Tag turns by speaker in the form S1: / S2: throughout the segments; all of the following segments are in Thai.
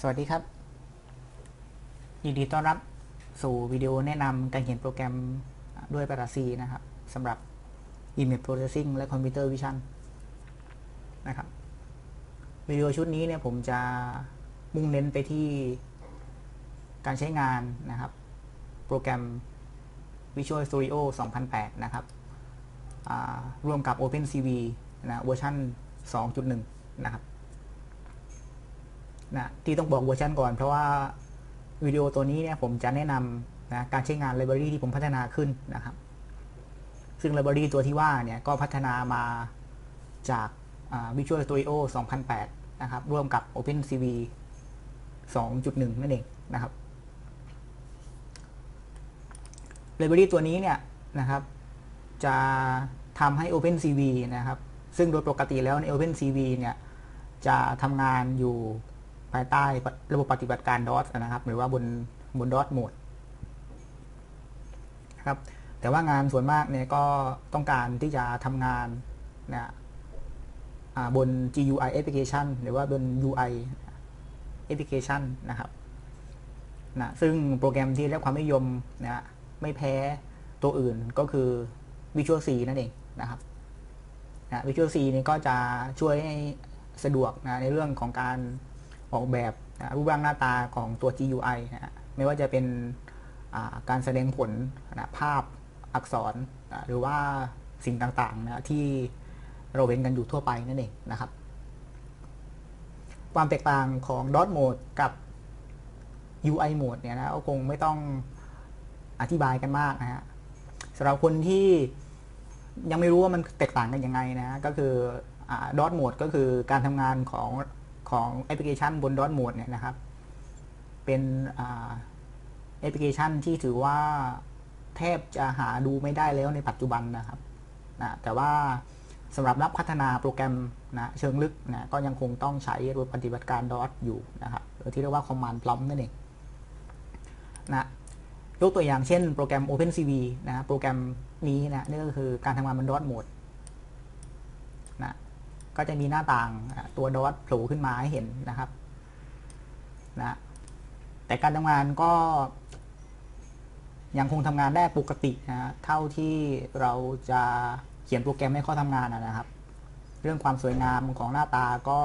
S1: สวัสดีครับ ยินดีต้อนรับสู่วิดีโอแนะนำการเขียนโปรแกรมด้วยภาษา C นะครับสำหรับ Image Processing และ Computer Vision นะครับวิดีโอชุดนี้เนี่ยผมจะมุ่งเน้นไปที่การใช้งานนะครับ โปรแกรม Visual Studio 2008 นะครับร่วมกับ OpenCV นะเวอร์ชัน2.1 นะครับ นะที่ต้องบอกเวอร์ชันก่อน เพราะว่าวิดีโอตัวนี้เนี่ยผมจะแนะนำนะการใช้งานไลบรารีที่ผมพัฒนาขึ้นนะครับ ซึ่งไลบรารีตัวที่ว่าเนี่ยก็พัฒนามาจาก Visual Studio 2008 นะครับ ร่วมกับ OpenCV 2.1 นั่นเองนะครับไลบรารีตัวนี้เนี่ยนะครับ จะทำให้ OpenCV นะครับ ซึ่งโดยปกติแล้วใน OpenCV เนี่ย จะทำงานอยู่ายใต้ระบบปฏิบัติการ DOS นะครับ หรือว่าบนบน DOS โหมดครับแต่ว่างานส่วนมากเนี่ยก็ต้องการที่จะทำงานนะบน GUI application หรือว่าบน UI application นะครับนะซึ่งโปรแกรมที่ได้ความนิยมนะไม่แพ้ตัวอื่นก็คือ Visual C นั่นเองนะครับนะ Visual C นี่ก็จะช่วยให้สะดวกนะในเรื่องของการ ออกแบบรูปร่างหน้าตาของตัว GUI นะไม่ว่าจะเป็นการแสดงผลนะภาพอักษรนะหรือว่าสิ่งต่างๆนะที่เราเห็นกันอยู่ทั่วไปนั่นเองนะครับ ความแตกต่างของ dot mode กับ UI mode เนี่ยนะก็คงไม่ต้องอธิบายกันมากนะฮะสำหรับคนที่ยังไม่รู้ว่ามันแตกต่างกันยังไงนะก็คือดอทโหมดก็คือการทำงานของ ของแอปพลิเคชันบนดอทโหมดเนี่ยนะครับ เป็นแอปพลิเคชันที่ถือว่าแทบจะหาดูไม่ได้แล้วในปัจจุบันนะครับนะแต่ว่าสำหรับนักพัฒนาโปรแกรมนะเชิงลึกนะก็ยังคงต้องใช้ระบบปฏิบัติการ DOS อยู่นะครับหรือที่เรียกว่า Command Prompt นั่นเองนะยกตัวอย่างเช่นโปรแกรม OpenCV นะโปรแกรมนี้นะนี่ก็คือการทำงานบน DOS โหมดนะ ก็จะมีหน้าต่างตัวดอทโผล่ขึ้นมาให้เห็นนะครับนะแต่การทำงานก็ยังคงทำงานได้ปกตินะเท่าที่เราจะเขียนโปรแกรมให้เขาทำงานนะครับ เรื่องความสวยงามของหน้าตาก็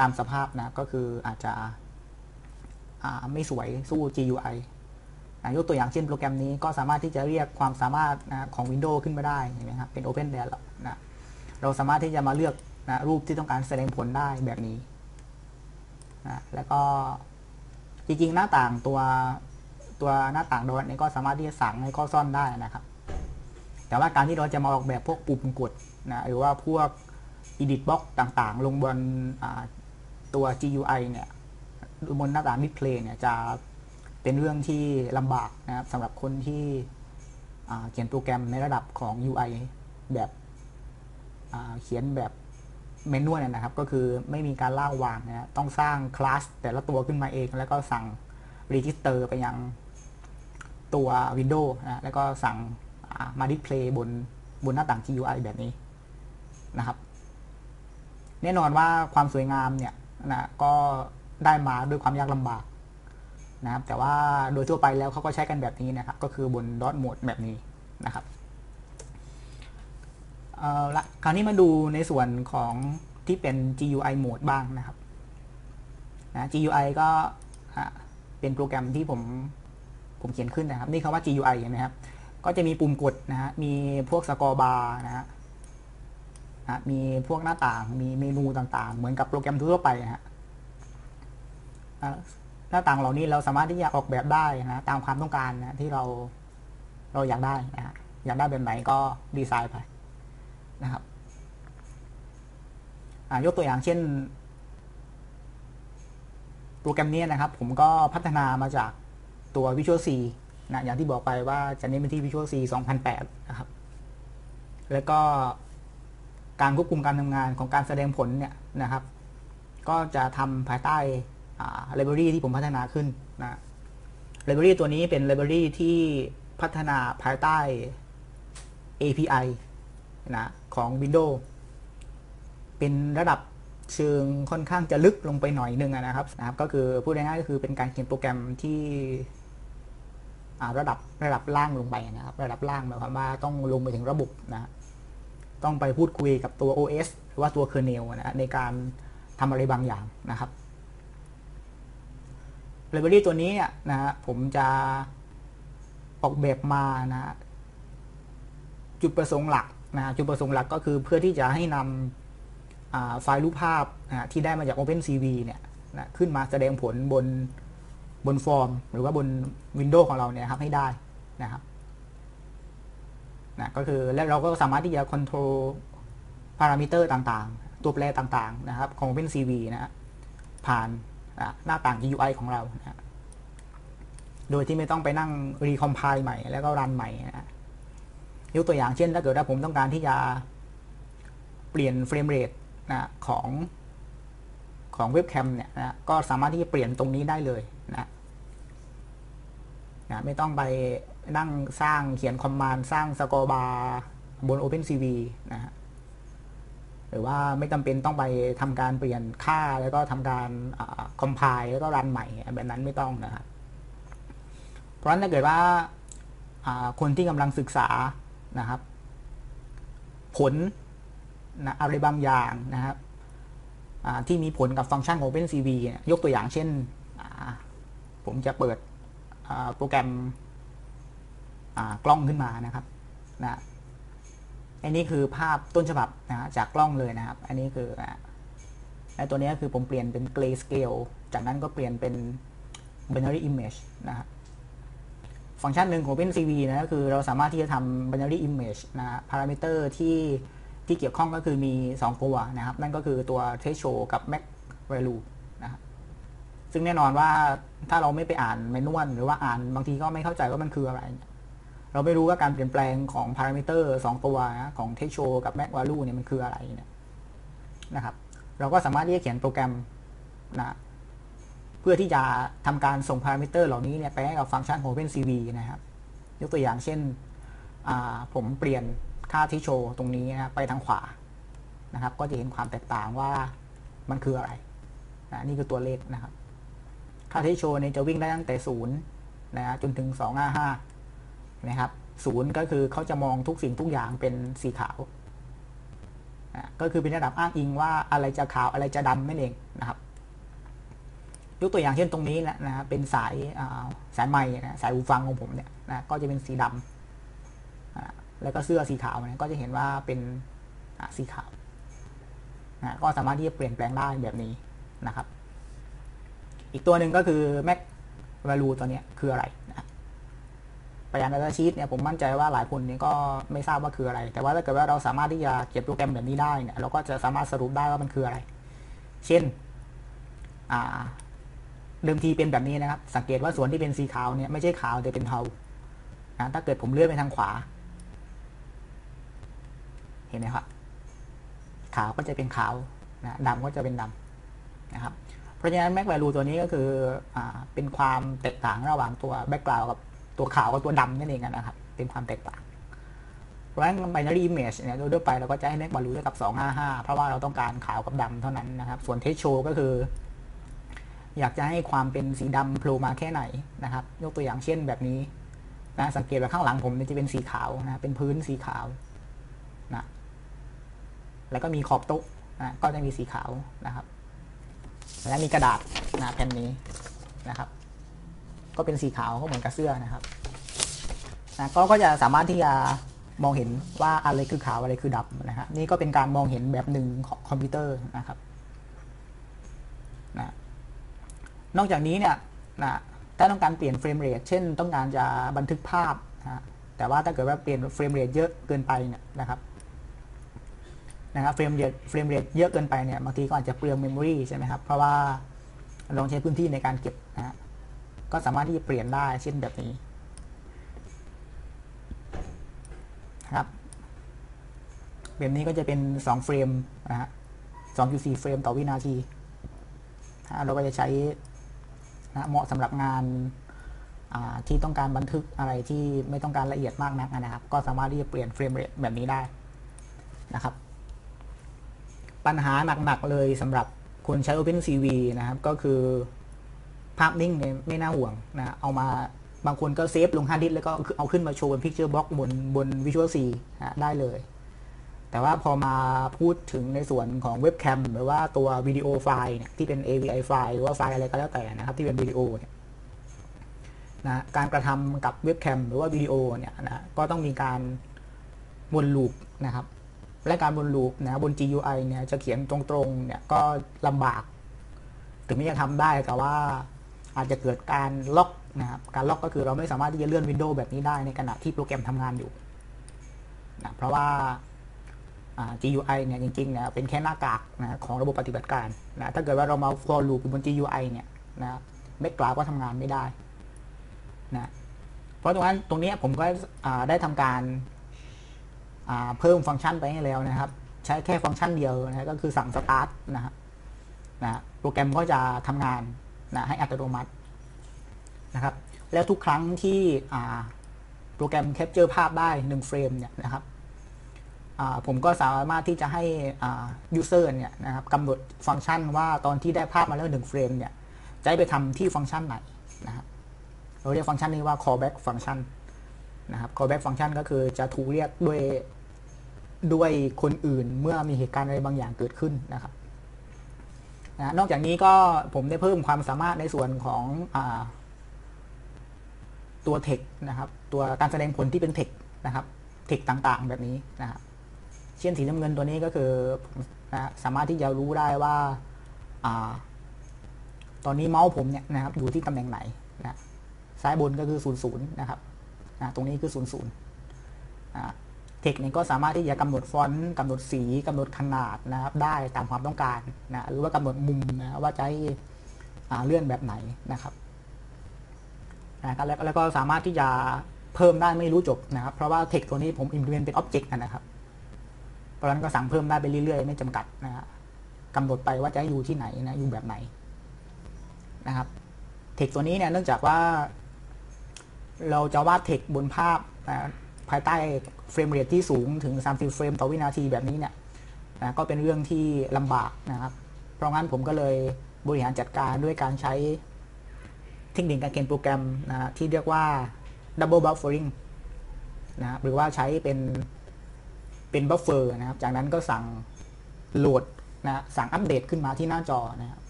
S1: ตามสภาพนะก็คืออาจจะไม่สวยสู้ GUI ยกตัวอย่างเช่นโปรแกรมนี้ก็สามารถที่จะเรียกความสามารถนะของ Windows ขึ้นมาได้เห็นไหมครับเป็น Open Dialog นะ เราสามารถที่จะมาเลือกนะรูปที่ต้องการแสดงผลได้แบบนี้นะแล้วก็จริงๆหน้าต่างตัวตัวหน้าต่างดอทนี้ก็สามารถที่จะสั่งให้ข้อซ่อนได้นะครับ แต่ว่าการที่เราจะมาออกแบบพวกปุ่มกดนะหรือว่าพวก edit box ต่างๆ ลงบนตัว GUI เนี่ยบนหน้าต่าง display เนี่ยจะเป็นเรื่องที่ลำบากนะครับสำหรับคนที่เขียนโปรแกรมในระดับของ UI แบบ เขียนแบบเมนูเนี่ยนะครับ ก็คือไม่มีการล่างวางนะต้องสร้างคลาสแต่ละตัวขึ้นมาเอง แล้วก็สั่งรีจิสเตอร์ไปยังตัว Windows นะแล้วก็สั่งมาดิสเพลย์บนบนหน้าต่าง GUI แบบนี้นะครับ แน่นอนว่าความสวยงามเนี่ยนะก็ได้มาด้วยความยากลำบากนะครับแต่ว่าโดยทั่วไปแล้วเขาก็ใช้กันแบบนี้นะครับ ก็คือบนดอทโหมดแบบนี้นะครับ เอาละคราวนี้มาดูในส่วนของที่เป็น GUI mode บ้างนะครับนะ GUI ก็เป็นโปรแกรมที่ผมผมเขียนขึ้นนะครับ นี่คำว่า GUI เห็นไหมครับ ก็จะมีปุ่มกดนะฮะมีพวกสกอร์บาร์นะฮะมีพวกหน้าต่าง มีเมนูต่างๆ เหมือนกับโปรแกรมทั่วไปนะฮะหน้าต่างเหล่านี้เราสามารถที่จะออกแบบได้นะตามความต้องการนะที่เราเราอยากได้นะฮะอยากได้แบบไหนก็ดีไซน์ไป นะครับยกตัวอย่างเช่น โปรแกรมนี้นะครับ ผมก็พัฒนามาจากตัว Visual C นะอย่างที่บอกไปว่าจะเน้นไปที่ Visual C 2008 นะครับ แล้วก็การควบคุมการทำงานของการแสดงผลเนี่ยนะครับ ก็จะทำภายใต้ไลบรารีที่ผมพัฒนาขึ้นนะไลบรารีตัวนี้เป็นไลบรารีที่พัฒนาภายใต้ API นะของ Windows เป็นระดับเชิงค่อนข้างจะลึกลงไปหน่อยนึงนะครับนะครับ ก็คือพูดง่ายๆก็คือเป็นการเขียนโปรแกรมที่ระดับระดับล่างลงไปนะครับ ระดับล่างหมายความว่าต้องลงไปถึงระบบนะต้องไปพูดคุยกับตัว OS หรือว่าตัว kernel นะในการทำอะไรบางอย่างนะครับไลบรารีตัวนี้เนี่ยนะฮะผมจะออกแบบมานะจุดประสงค์หลัก นะจุดประสงค์หลักก็คือเพื่อที่จะให้นำไฟล์รูปภาพนะที่ได้มาจาก OpenCV เนี่ยนะขึ้นมาแสดงผลบนบนฟอร์ม หรือว่าบนวินโดว์ของเราเนี่ยครับให้ได้นะครับนะก็คือแล้วเราก็สามารถที่จะคอนโทรลพารามิเตอร์ต่างๆ ตัวแปรต่างๆนะครับของ OpenCV นะผ่านหน้าต่าง GUI ของเรานะโดยที่ไม่ต้องไปนั่งรีคอมไพล์ใหม่แล้วก็รันใหม่นะ ยกตัวอย่างเช่น ถ้าเกิดว่าผมต้องการที่จะเปลี่ยนเฟรมเรทนะของของเว็บแคมเนี่ยนะก็สามารถที่จะเปลี่ยนตรงนี้ได้เลยนะนะไม่ต้องไปนั่งสร้างเขียนคอมมานด์สร้างสกอร์บาร์บน OpenCV นะฮะหรือว่าไม่จำเป็นต้องไปทำการเปลี่ยนค่าแล้วก็ทำการคอมไพล์แล้วก็รันใหม่แบบนั้นไม่ต้องนะครับเพราะฉะนั้นถ้าเกิดว่าคนที่กำลังศึกษา นะครับ ผลนะอะไรบางอย่างนะครับที่มีผลกับฟังก์ชันของ OpenCV ยกตัวอย่างเช่น ผมจะเปิดโปรแกรมกล้องขึ้นมานะครับนะอันนี้คือภาพต้นฉบับนะจากกล้องเลยนะครับ อันนี้คือและตัวนี้คือผมเปลี่ยนเป็น grayscale จากนั้นก็เปลี่ยนเป็น binary image นะครับ ฟังก์ชันหนึ่งของ OpenCV นะก็คือเราสามารถที่จะทำ binary image นะพารามิเตอร์ที่ที่เกี่ยวข้องก็คือมี 2 ตัวนะครับ นั่นก็คือตัว threshold กับ max value นะครับซึ่งแน่นอนว่าถ้าเราไม่ไปอ่านเมนูหรือว่าอ่านบางทีก็ไม่เข้าใจว่ามันคืออะไร เราไม่รู้ว่าการเปลี่ยนแปลงของพารามิเตอร์2ตัวนะของ threshold กับ max value เนี่ยมันคืออะไรเนี่ยนะครับ เราก็สามารถที่จะเขียนโปรแกรมนะ เพื่อที่จะทำการส่งพารามิเตอร์เหล่านี้เนี่ยไปให้กับฟังก์ชันของ OpenCV นะครับ ยกตัวอย่างเช่น ผมเปลี่ยนค่าที่โชว์ตรงนี้นะไปทางขวานะครับ ก็จะเห็นความแตกต่างว่ามันคืออะไรนะนี่คือตัวเลขนะครับ ค่าที่โชว์เนี่ยจะวิ่งได้ตั้งแต่ศูนย์นะจนถึงสองห้าห้านะครับศูนย์ก็คือเขาจะมองทุกสิ่งทุกอย่างเป็นสีขาวนะก็คือเป็นระดับอ้างอิงว่าอะไรจะขาวอะไรจะดำนั่นเองนะครับ ยกตัวอย่างเช่นตรงนี้นะนะครับเป็นสายสายไม้นะสายหูฟังของผมเนี่ยนะก็จะเป็นสีดำแล้วก็เสื้อสีขาวนะก็จะเห็นว่าเป็นสีขาวนะก็สามารถที่จะเปลี่ยนแปลงได้แบบนี้นะครับ อีกตัวหนึ่งก็คือ Mac Value ตัวนี้คืออะไรนะประยานดัตชีตเนี่ยผมมั่นใจว่าหลายคนเนี้ก็ไม่ทราบว่าคืออะไร แต่ว่าถ้าเกิดว่าเราสามารถที่จะเขียนโปรแกรมแบบนี้ได้เนี่ยเราก็จะสามารถสรุปได้ว่ามันคืออะไร เช่น เดิมทีเป็นแบบนี้นะครับ สังเกตว่าส่วนที่เป็นสีขาวเนี่ยไม่ใช่ขาวแต่เป็นเทานะถ้าเกิดผมเลื่อนไปทางขวา เห็นไหมครับ ขาวก็จะเป็นขาวนะดำก็จะเป็นดำนะครับ เพราะฉะนั้น Mac Value ตัวนี้ก็คืออเป็นความแตกต่างระหว่างตัวแบ็กกราวกับตัวขาวกับตัวดำนั่นเองนะครับ เป็นความแตกต่าง เพราะฉะนั้น binary image เนี่ยโดยทั่วไปเราก็จะให้ Mac Value เท่ากับ 255 เพราะว่าเราต้องการขาวกับดำเท่านั้นนะครับ ส่วน t e x t show ก็คือ อยากจะให้ความเป็นสีดำโผล่มาแค่ไหนนะครับ ยกตัวอย่างเช่นแบบนี้นะสังเกตว่าข้างหลังผมจะเป็นสีขาวนะเป็นพื้นสีขาวนะแล้วก็มีขอบโต๊ะนะก็จะมีสีขาวนะครับ และมีกระดาษนะแผ่นนี้นะครับ ก็เป็นสีขาวก็เหมือนกับเสื้อนะครับนะก็ก็จะสามารถที่จะมองเห็นว่าอะไรคือขาวอะไรคือดำนะครับนี่ก็เป็นการมองเห็นแบบหนึ่งของคอมพิวเตอร์นะครับนะ นอกจากนี้เนี่ยนะถ้าต้องการเปลี่ยนเฟรมเรทเช่น ต้องการจะบันทึกภาพนะแต่ว่าถ้าเกิดว่าเปลี่ยนเฟรมเรทเยอะเกินไปเนี่ยนะครับนะครับเฟรมเรทเฟรมเรทเยอะเกินไปเนี่ยบางทีก็อาจจะเปลืองเมมโมรีใช่ไหมครับ เพราะว่าลองใช้พื้นที่ในการเก็บนะก็สามารถที่จะเปลี่ยนได้เช่นแบบนี้ครับแบบนี้ก็จะเป็น 2 เฟรมนะฮะ2.4 เฟรมต่อวินาที เราก็จะใช้ นะเหมาะสำหรับงานที่ต้องการบันทึกอะไรที่ไม่ต้องการละเอียดมากนักนะครับ ก็สามารถที่จะเปลี่ยนเฟรมเรทแบบนี้ได้นะครับ ปัญหาหนักๆเลยสำหรับคนใช้ OpenCV นะครับ ก็คือภาพนิ่งเนี่ยไม่น่าห่วงนะเอามาบางคนก็เซฟลงฮาร์ดดิสแล้วก็เอาขึ้นมาโชว์บน Picture Box บนบน Visual C นะได้เลย แต่ว่าพอมาพูดถึงในส่วนของเว็บแคมหรือว่าตัววิดีโอไฟล์เนี่ยที่เป็น AVI ไฟล์หรือว่าไฟล์อะไรก็แล้วแต่นะครับที่เป็นวิดีโอเนี่ยนะการกระทำกับเว็บแคมหรือว่าวิดีโอเนี่ยนะก็ต้องมีการวนลูปนะครับ และการวนลูปนะบน GUI เนี่ยจะเขียนตรงๆเนี่ยก็ลำบาก ถึงไม่จะทำได้แต่ว่าอาจจะเกิดการล็อกนะครับการล็อกก็คือเราไม่สามารถที่จะเลื่อนวินโดว์แบบนี้ได้ในขณะที่โปรแกรมทำงานอยู่นะเพราะว่า GUI เนี่ยจริงๆเนี่ยเป็นแค่หน้ากากนะของระบบปฏิบัติการนะถ้าเกิดว่าเรามา for loop บน GUI เนี่ยนะเมกกราก็ทำงานไม่ได้นะเพราะตรงนั้นตรงนี้ผมก็ได้ทำการเพิ่มฟังก์ชันไปให้แล้วนะครับ ใช้แค่ฟังก์ชันเดียวนะก็คือสั่ง start นะครับนะโปรแกรมก็จะทำงานนะให้อัตโนมัตินะครับแล้วทุกครั้งที่โปรแกรมแคปเจอร์ภาพได้1เฟรมเนี่ยนะครับ ผมก็สามารถที่จะให้ยูเซอร์เนี่ยนะครับกำหนดฟังก์ชันว่าตอนที่ได้ภาพมาแล้ว1เฟรมเนี่ยจะไปทำที่ฟังก์ชันไหนนะครับเราเรียกฟังก์ชันนี้ว่า callback function นะครับ callback function ก็คือจะถูกเรียกด้วยด้วยคนอื่นเมื่อมีเหตุการณ์อะไรบางอย่างเกิดขึ้นนะครับนะนอกจากนี้ก็ผมได้เพิ่มความสามารถในส่วนของอตัวเทคนะครับ ตัวการแสดงผลที่เป็นเทคนะครับเทคต่างๆ แบบนี้นะครับ เช่นสีน้ำเงินตัวนี้ก็คือนะสามารถที่จะรู้ได้ว่าอตอนนี้เมาส์ผมเนี่ยนะครับอยู่ที่ตำแหน่งไหนนะซ้ายบนก็คือ00นย์นะครับตรงนี้คือ00เทคนี้ก็สามารถที่จะกำหนดฟอนต์กำหนดสีกำหนดขนาดนะครับ ได้ตามความต้องการนะหรือว่ากำหนดมุมนะว่าจะให้เลื่อนแบบไหนนะครับนะแล้วแล้วก็สามารถที่จะเพิ่มได้ไม่รู้จบนะครับ เพราะว่าเทคตัวนี้ผม implement เป็น object นะครับ ราะฉะนั้นก็สั่งเพิ่มได้ไปเรื่อยๆ ไม่จำกัดนะกำหนดไปว่าจะอยู่ที่ไหนนะอยู่แบบไหนนะครับเทคตัวนี้เนี่ยเนื่องจากว่า เราจะวาดเทคบนภาพภายใต้เฟรมเรทที่สูงถึง 30 เฟรมต่อวินาทีแบบนี้เนี่ยนะก็เป็นเรื่องที่ลำบากนะครับ เพราะงั้นผมก็เลยบริหารจัดการด้วยการใช้เทคนิคการเขียนโปรแกรมนะที่เรียกว่า double buffering นะหรือว่าใช้เป็น เป็นบัฟเฟอร์นะครับ จากนั้นก็สั่งโหลดนะสั่งอัปเดตขึ้นมาที่หน้าจอนะครับ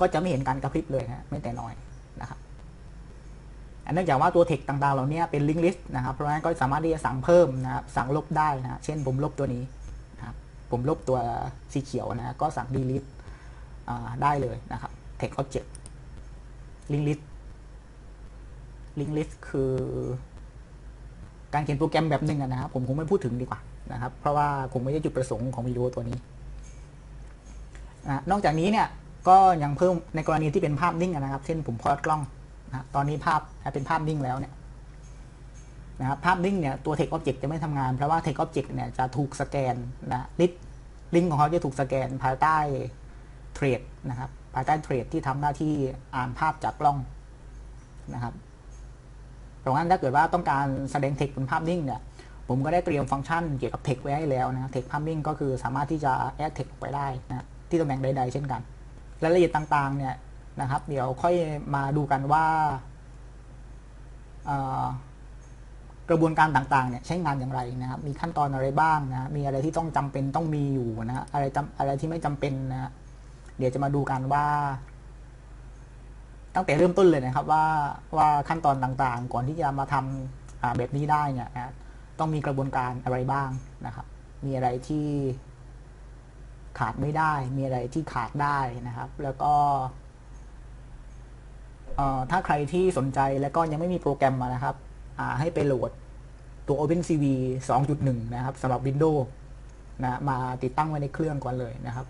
S1: ก็จะไม่เห็นการกระพริบเลยนะไม่แต่น้อยนะครับเนื่องจากว่าตัวเทคต่างๆ เหล่านี้เป็นลิงก์ลิสต์นะครับ เพราะฉะนั้นก็สามารถที่จะสั่งเพิ่มนะครับ สั่งลบได้นะเช่นผมลบตัวนี้นะครับผมลบตัวสีเขียวนะก็สั่ง delete ได้เลยนะครับ text object link list link list คือ การเขียนโปรแกรมแบบหนึ่งนะครับ ผมคงไม่พูดถึงดีกว่า นะครับ เพราะว่าคงไม่ใช่จุดประสงค์ของวิดีโอตัวนี้นอกจากนี้เนี่ยก็ยังเพิ่มในกรณีที่เป็นภาพนิ่งนะครับ เช่นผมพอดกล้องนะตอนนี้ภาพเป็นภาพนิ่งแล้วเนี่ยนะครับภาพนิ่งเนี่ยตัว text object จะไม่ทำงาน เพราะว่า text object เนี่ยจะถูกสแกนนะลิสลิงก์ของเขาจะถูกสแกนภายใต้เทรดนะครับภายใต้เทรดที่ทำหน้าที่อ่านภาพจากกล้องนะครับเพราะงั้นถ้าเกิดว่าต้องการแสดงเทคบนภาพนิ่งเนี่ย ผมก็ได้เตรียมฟังก์ชันเกี่ยวกับเทคไว้ให้แล้วนะเทคภาพนิ่งก็คือสามารถที่จะแอดเทคไปได้นะที่ตำแหน่งใดๆ เช่นกัน รายละเอียดต่างๆเนี่ยนะครับ เดี๋ยวค่อยมาดูกันว่ากระบวนการต่างๆเนี่ยใช้งานอย่างไรนะครับ มีขั้นตอนอะไรบ้างนะ มีอะไรที่ต้องจำเป็นต้องมีอยู่นะอะไรจำอะไรที่ไม่จำเป็นนะเดี๋ยวจะมาดูกันว่า ตั้งแต่เริ่มต้นเลยนะครับว่าว่าขั้นตอนต่างๆ ก่อนที่จะมาทำแบบนี้ได้เนี่ยนะ ต้องมีกระบวนการอะไรบ้างนะครับ มีอะไรที่ขาดไม่ได้ มีอะไรที่ขาดได้นะครับ แล้วก็ถ้าใครที่สนใจแล้วก็ยังไม่มีโปรแกรมมานะครับให้ไปโหลดตัว OpenCV 2.1 นะครับสำหรับ Windows นะมาติดตั้งไว้ในเครื่องก่อนเลยนะครับ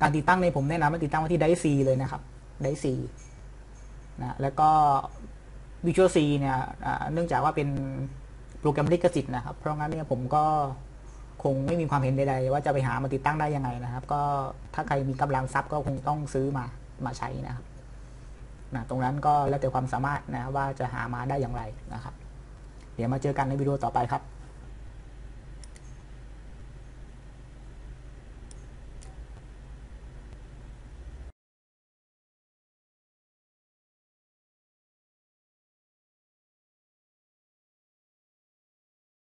S1: การติดตั้งในผมแนะนำให้ติดตั้งไว้ที่ Dice C เลยนะครับ Dice C นะแล้วก็ Visual C เนี่ยเนื่องจากว่าเป็น โปรแกรมลิขสิทธิ์นะครับ เพราะงั้นเนี่ยผมก็คงไม่มีความเห็นใดๆว่าจะไปหามาติดตั้งได้ยังไงนะครับ ก็ถ้าใครมีกำลังทรัพย์ก็คงต้องซื้อมามาใช้นะครับนะตรงนั้นก็แล้วแต่ความสามารถนะว่าจะหามาได้อย่างไรนะครับ เดี๋ยวมาเจอกันในวิดีโอต่อไปครับ